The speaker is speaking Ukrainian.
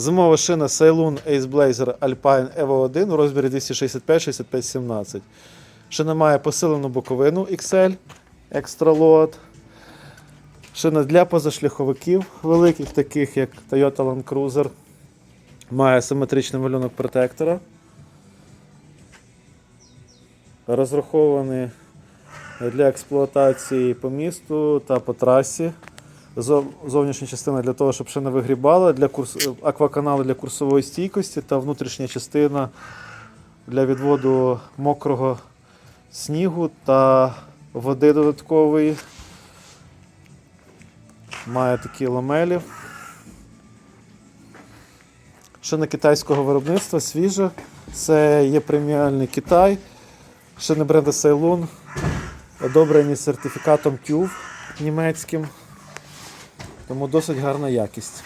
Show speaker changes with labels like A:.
A: Зимова шина Ceylon Ace Blazer Alpine Evo 1 у розмірі 265-65-17. Шина має посилену боковину XL Extra Load. Шина для позашляховиків великих, таких як Toyota Land Cruiser. Має симетричний малюнок протектора. Розрахований для експлуатації по місту та по трасі. Зов- Зовнішня частина для того, щоб шина вигрібала, для курс... акваканали для курсової стійкості та внутрішня частина для відводу мокрого снігу та води додаткової. Має такі ламелі. Шина китайського виробництва свіжа. Це є преміальний Китай. Шини бренду Ceylon. Одобрені сертифікатом TÜV німецьким. Тому досить гарна якість.